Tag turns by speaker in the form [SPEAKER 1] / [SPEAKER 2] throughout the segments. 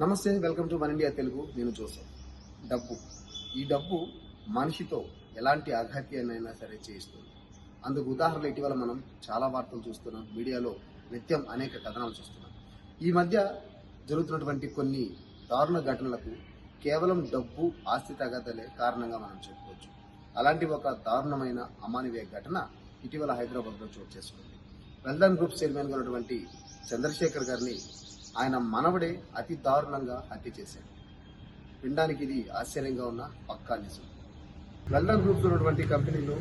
[SPEAKER 1] నమస్తే welcome to one India Telugu. నేను Joseph. డబ్బు. ఈ డబ్బు మనిషితో ఎలాంటి అఘాత్యాన్నైనా సరే చేయిస్తుంది. అందుకు ఉదాహరణ ఇటీవల మనం చాలా వార్తలు చూస్తున్నాం. మీడియాలో నిత్యం అనేక కథనాలు చూస్తున్నాం. ఈ మధ్య జరుగుతున్నటువంటి కొన్ని దారుణ ఘటనలకు కేవలం డబ్బు ఆస్తి తగదలే కారణంగా మనం చెప్పుకోవచ్చు. అలాంటి ఒక దారుణమైన అమానవీయ ఘటన ఇటీవల హైదరాబాద్లో చోటు చేసుకుంది. వెల్దాన్ గ్రూప్ చైర్మన్గా ఉన్నటువంటి చంద్రశేఖర్ గారిని ఆయన మనవడే అతి దారుణంగా హత్య చేశాడు. వినడానికి ఇది ఆశ్చర్యంగా ఉన్న పక్కా నిజం. వెల్డన్ గ్రూప్ ఉన్నటువంటి కంపెనీలో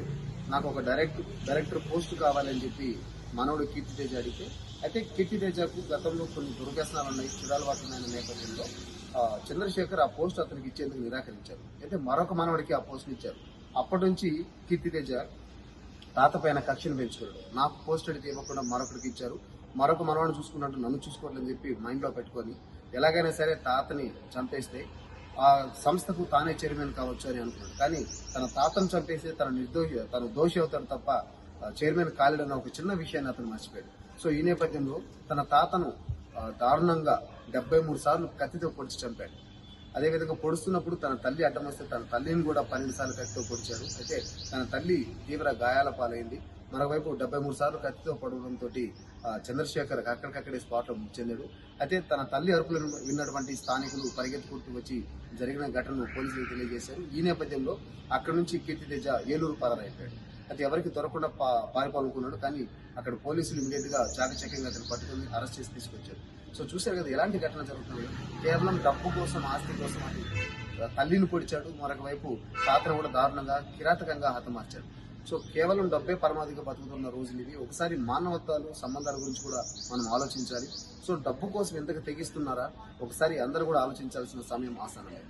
[SPEAKER 1] నాకు ఒక డైరెక్ట్ డైరెక్టర్ పోస్ట్ కావాలని చెప్పి మనవడు కీర్తి తేజ అడిగితే అయితే కీర్తి తేజకు గతంలో కొన్ని దుర్వ్యసనాలు ఉన్నాయి చిరాలవాట్లు నేపథ్యంలో ఆ, చంద్రశేఖర్ ఆ పోస్ట్ అతనికి ఇచ్చేందుకు నిరాకరించారు. అయితే మరొక మనవడికి ఆ పోస్ట్ ఇచ్చారు. అప్పటి నుంచి కీర్తి తేజ తాత పైన కక్షను పెంచుకున్నాడు నాకు పోస్ట్ అడిగితే ఇవ్వకుండా మరొకరికి ఇచ్చారు. మరొక మనవాడిని చూసుకున్నట్టు నన్ను చూసుకోవాలని చెప్పి మైండ్లో పెట్టుకొని ఎలాగైనా సరే తాతని చంపేస్తే ఆ సంస్థకు తానే చైర్మన్ కావచ్చు అని అనుకున్నాడు. కానీ తన తాతను చంపేస్తే తన నిర్దోషి తన దోషి అవుతాడు తప్ప ఆ, చైర్మన్ కాలేడన్న ఒక చిన్న విషయాన్ని అతను మర్చిపోయాడు. సో ఈ నేపథ్యంలో తన తాతను దారుణంగా డెబ్బై మూడు సార్లు కత్తితో పొడిచి చంపాడు. అదేవిధంగా పొడుస్తున్నప్పుడు తన తల్లి అడ్డం వస్తే తన తల్లిని కూడా పన్నెండు సార్లు కత్తితో పొడిచాడు. అయితే తన తల్లి తీవ్ర గాయాల పాలైంది. మరోవైపు డెబ్బై మూడు సార్లు కత్తితో పడవడంతో చంద్రశేఖర్ అక్కడికక్కడే స్పాట్లో మృతి చెందాడు. అయితే తన తల్లి అరుపులను విన్నటువంటి స్థానికులు పరిగెత్తుకుంటూ వచ్చి జరిగిన ఘటనను పోలీసులు తెలియజేశారు. ఈ నేపథ్యంలో అక్కడి నుంచి కీర్తి తేజ ఏలూరు పరారైపోయాడు అయితే ఎవరికి దొరకకుండా పా- పారిపోవాలనుకున్నాడు కానీ అక్కడ పోలీసులు ఇమీడియట్గా చాకచక్యంగా అతను పట్టుకుని అరెస్ట్ చేసి తీసుకొచ్చారు. సో చూశారు కదా ఎలాంటి ఘటన జరుగుతుంది కేవలం డబ్బు కోసం ఆస్తి కోసం అని. తల్లిని పొడిచాడు మరొక వైపు తాతను కూడా దారుణంగా కిరాతకంగా హతమార్చాడు. సో కేవలం డబ్బే పరమాధిక బతుకుతున్న రోజులు ఇవి. ఒకసారి మానవత్వాలు సంబంధాల గురించి కూడా మనం ఆలోచించాలి. సో డబ్బు కోసం ఎంతగా తెగిస్తున్నారా? ఒకసారి అందరూ కూడా ఆలోచించాల్సిన సమయం ఆసనమే